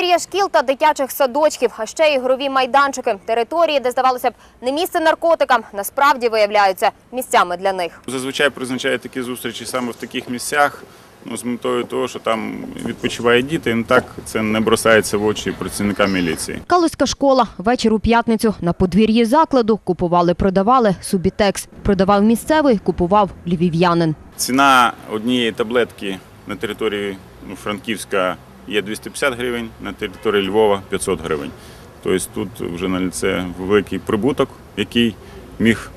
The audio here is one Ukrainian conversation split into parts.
Подвір'я шкіл та дитячих садочків, а ще ігрові майданчики, території, де здавалося б не місце наркотикам, насправді виявляються місцями для них. Зазвичай призначають такі зустрічі саме в таких місцях. Ну, з метою того, що там відпочивають діти, ну так це не бросається в очі працівникам міліції. Калузька школа. Вечір у п'ятницю на подвір'ї закладу купували, продавали субітекс. Продавав місцевий, купував львів'янин. Ціна однієї таблетки на території ну, Франківська є 250 гривень, на території Львова 500 гривень. Тобто тут вже на це великий прибуток, який міг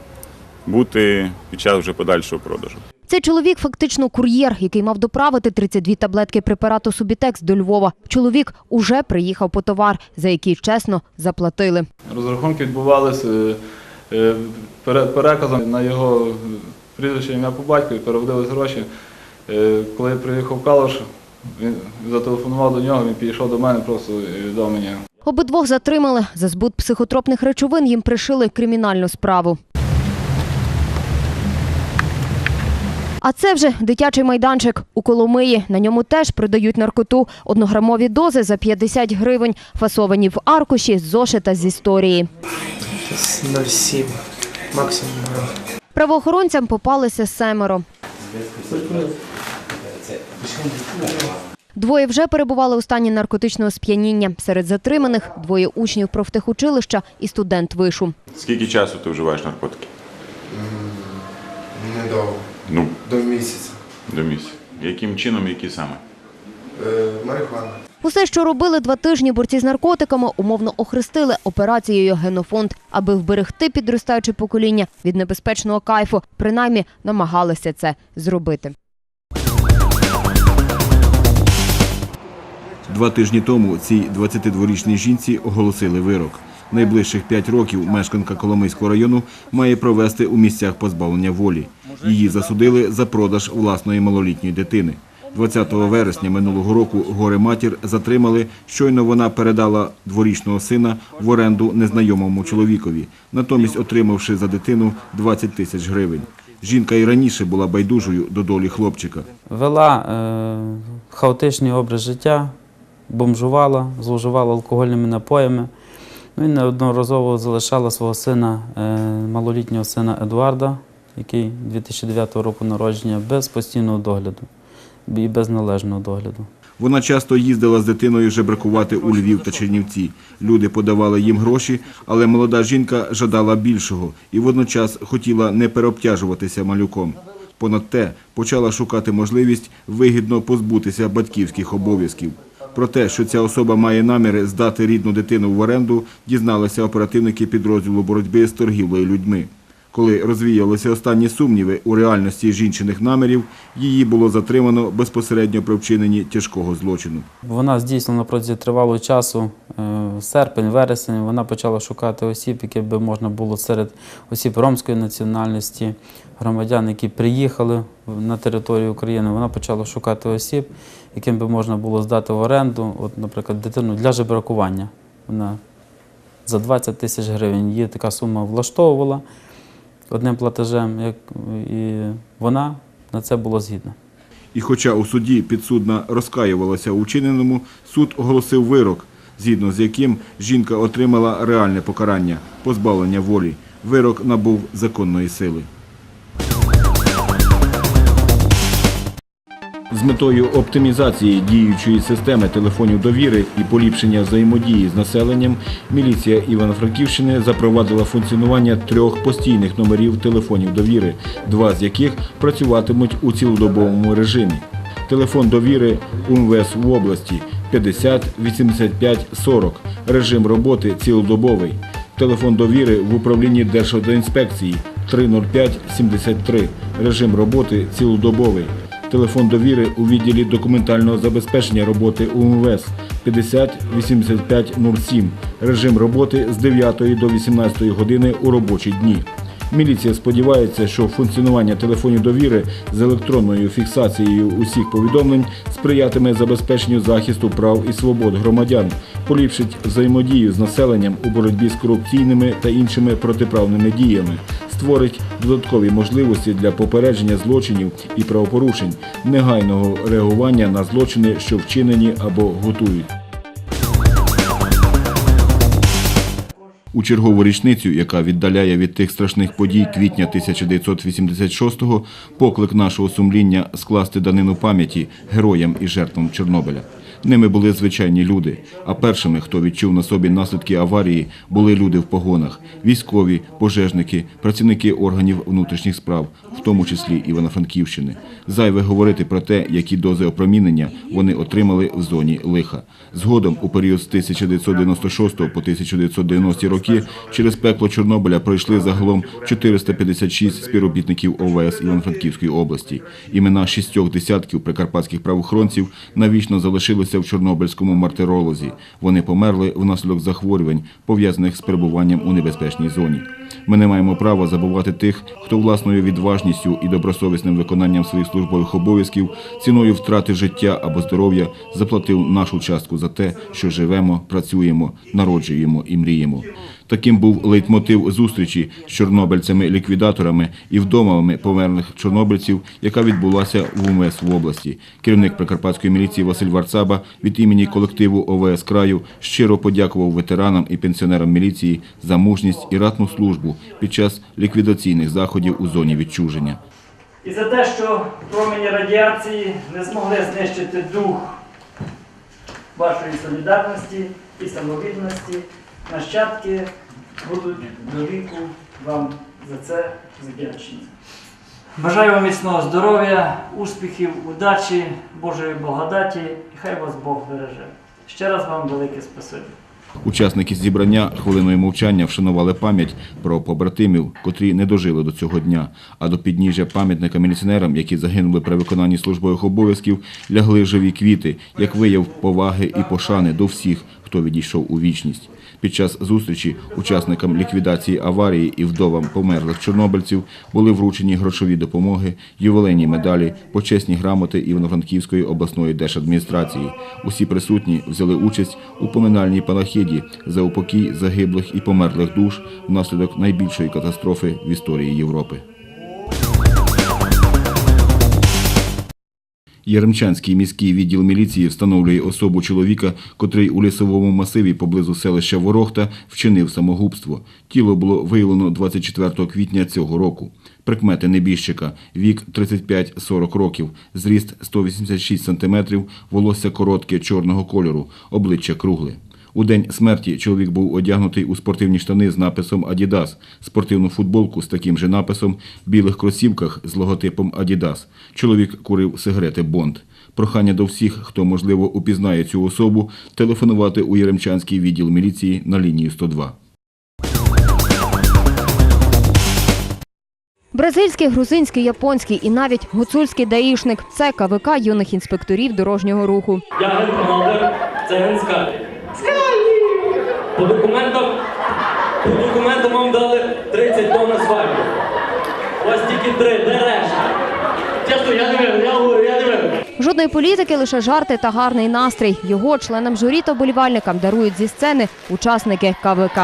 бути під час вже подальшого продажу. Цей чоловік фактично кур'єр, який мав доправити 32 таблетки препарату Субітекс до Львова. Чоловік уже приїхав по товар, за який чесно заплатили. Розрахунки відбувалися е, е, переказом на його е, прізвище ім'я по батькові, переводились гроші. Коли я приїхав в Калуш, він зателефонував до нього, він підійшов до мене просто і віддав мені. Обидвох затримали. За збут психотропних речовин їм пришили кримінальну справу. А це вже дитячий майданчик у Коломиї. На ньому теж продають наркоту. Однограмові дози за 50 гривень, фасовані в аркуші з зошита з історії. 0,7 максимум. Правоохоронцям попалися семеро. Двоє вже перебували у стані наркотичного сп'яніння. Серед затриманих двоє учнів профтехучилища і студент вишу. Скільки часу ти вживаєш наркотики? Недовго. Ну, До місяця. до місяця. Яким чином, які саме? Е, марихуана. Усе, що робили два тижні борці з наркотиками, умовно охрестили операцією Генофонд, аби вберегти підростаюче покоління від небезпечного кайфу. Принаймні намагалися це зробити. Два тижні тому цій 22-річній жінці оголосили вирок. Найближчих п'ять років мешканка Коломийського району має провести у місцях позбавлення волі. Її засудили за продаж власної малолітньої дитини. 20 вересня минулого року горе-матір затримали, щойно вона передала дворічного сина в оренду незнайомому чоловікові, натомість отримавши за дитину 20 тисяч гривень. Жінка і раніше була байдужою до долі хлопчика. Вела е, хаотичний образ життя, бомжувала, зловживала алкогольними напоями. Ну і неодноразово залишала свого сина, е, малолітнього сина Едуарда, який 2009 року народження, без постійного догляду і без належного догляду. Вона часто їздила з дитиною жебракувати у Львів та Чернівці. Люди подавали їм гроші, але молода жінка жадала більшого і водночас хотіла не переобтяжуватися малюком. Понад те, почала шукати можливість вигідно позбутися батьківських обов'язків. Про те, що ця особа має наміри здати рідну дитину в оренду, дізналися оперативники підрозділу боротьби з торгівлею людьми. Коли розвіялися останні сумніви у реальності жінчиних намірів, її було затримано безпосередньо при вчиненні тяжкого злочину. Вона здійснила протягом тривалого часу, е, серпень, вересень, вона почала шукати осіб, які би можна було серед осіб ромської національності, громадян, які приїхали на територію України. Вона почала шукати осіб, яким би можна було здати в оренду, от, наприклад, дитину для жебракування. Вона за 20 тисяч гривень її така сума влаштовувала одним платежем, як, і вона на це була згідна. І хоча у суді підсудна розкаювалася у вчиненому, суд оголосив вирок, згідно з яким жінка отримала реальне покарання – позбавлення волі. Вирок набув законної сили. З метою оптимізації діючої системи телефонів довіри і поліпшення взаємодії з населенням, міліція Івано-Франківщини запровадила функціонування трьох постійних номерів телефонів довіри, два з яких працюватимуть у цілодобовому режимі. Телефон довіри УМВС в області 50 85 40. Режим роботи цілодобовий. Телефон довіри в управлінні Державтоінспекції 305 73. Режим роботи цілодобовий. Телефон довіри у відділі документального забезпечення роботи УМВС 50 85 07. Режим роботи з 9 до 18 години у робочі дні. Міліція сподівається, що функціонування телефонів довіри з електронною фіксацією усіх повідомлень сприятиме забезпеченню захисту прав і свобод громадян, поліпшить взаємодію з населенням у боротьбі з корупційними та іншими протиправними діями, створить додаткові можливості для попередження злочинів і правопорушень, негайного реагування на злочини, що вчинені або готують. У чергову річницю, яка віддаляє від тих страшних подій квітня 1986-го, поклик нашого сумління скласти данину пам'яті героям і жертвам Чорнобиля. Ними були звичайні люди, а першими, хто відчув на собі наслідки аварії, були люди в погонах – військові, пожежники, працівники органів внутрішніх справ, в тому числі Івано-Франківщини. Зайве говорити про те, які дози опромінення вони отримали в зоні лиха. Згодом, у період з 1996 по 1990 роки, через пекло Чорнобиля пройшли загалом 456 співробітників ОВС Івано-Франківської області. Імена шістьох десятків прикарпатських правоохоронців навічно залишилися в Чорнобильському мартиролозі. Вони померли внаслідок захворювань, пов'язаних з перебуванням у небезпечній зоні. Ми не маємо права забувати тих, хто власною відважністю і добросовісним виконанням своїх службових обов'язків ціною втрати життя або здоров'я заплатив нашу частку за те, що живемо, працюємо, народжуємо і мріємо. Таким був лейтмотив зустрічі з чорнобильцями-ліквідаторами і вдомами померлих чорнобильців, яка відбулася в УМС в області. Керівник Прикарпатської міліції Василь Варцаба від імені колективу ОВС краю щиро подякував ветеранам і пенсіонерам міліції за мужність і ратну службу під час ліквідаційних заходів у зоні відчуження. І за те, що промені радіації не змогли знищити дух вашої солідарності і самовідності, нащадки будуть до віку вам за це вдячні. Бажаю вам міцного здоров'я, успіхів, удачі, Божої благодаті, і хай вас Бог береже. Ще раз вам велике спасибі. Учасники зібрання хвилиною мовчання вшанували пам'ять про побратимів, котрі не дожили до цього дня, а до підніжжя пам'ятника міліціонерам, які загинули при виконанні службових обов'язків, лягли живі квіти, як вияв поваги і пошани до всіх, хто відійшов у вічність. Під час зустрічі учасникам ліквідації аварії і вдовам померлих чорнобильців були вручені грошові допомоги, ювілейні медалі, почесні грамоти Івано-Франківської обласної держадміністрації. Усі присутні взяли участь у поминальній панахиді за упокій загиблих і померлих душ внаслідок найбільшої катастрофи в історії Європи. Яремчанський міський відділ міліції встановлює особу чоловіка, котрий у лісовому масиві поблизу селища Ворохта вчинив самогубство. Тіло було виявлено 24 квітня цього року. Прикмети небіжчика – вік 35-40 років, зріст 186 см, волосся коротке чорного кольору, обличчя кругле. У день смерті чоловік був одягнутий у спортивні штани з написом «Адідас», спортивну футболку з таким же написом, білих кросівках з логотипом «Адідас». Чоловік курив сигарети «Бонд». Прохання до всіх, хто, можливо, упізнає цю особу, телефонувати у Яремчанський відділ міліції на лінію 102. Бразильський, грузинський, японський і навіть гуцульський даїшник – це КВК юних інспекторів дорожнього руху. Я це. По документам, по документам вам дали 30 тонн асфальту. У вас тільки три, де решта? Чесно, я не винен, я говорю, я не винен. Жодної політики, лише жарти та гарний настрій. Його членам журі та вболівальникам дарують зі сцени учасники КВК.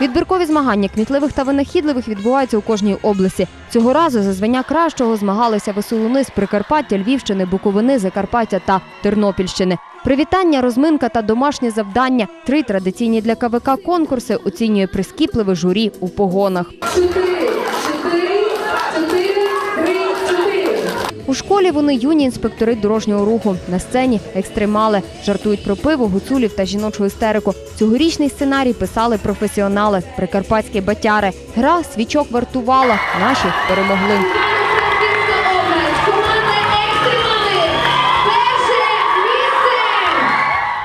Відбіркові змагання кмітливих та винахідливих відбуваються у кожній області. Цього разу за звання кращого змагалися веселуни з Прикарпаття, Львівщини, Буковини, Закарпаття та Тернопільщини. Привітання, розминка та домашнє завдання три традиційні для КВК конкурси оцінює прискіпливе журі у погонах. У школі вони юні інспектори дорожнього руху. На сцені екстремали жартують про пиво, гуцулів та жіночу істерику. Цьогорічний сценарій писали професіонали, прикарпатські батяри. Гра свічок вартувала. Наші перемогли.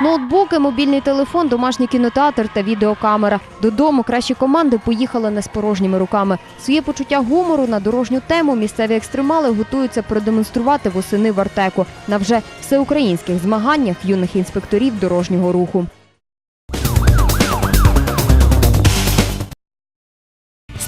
Ноутбуки, мобільний телефон, домашній кінотеатр та відеокамера. Додому кращі команди поїхали не з порожніми руками. Своє почуття гумору на дорожню тему місцеві екстремали готуються продемонструвати восени в Артеку на вже всеукраїнських змаганнях юних інспекторів дорожнього руху.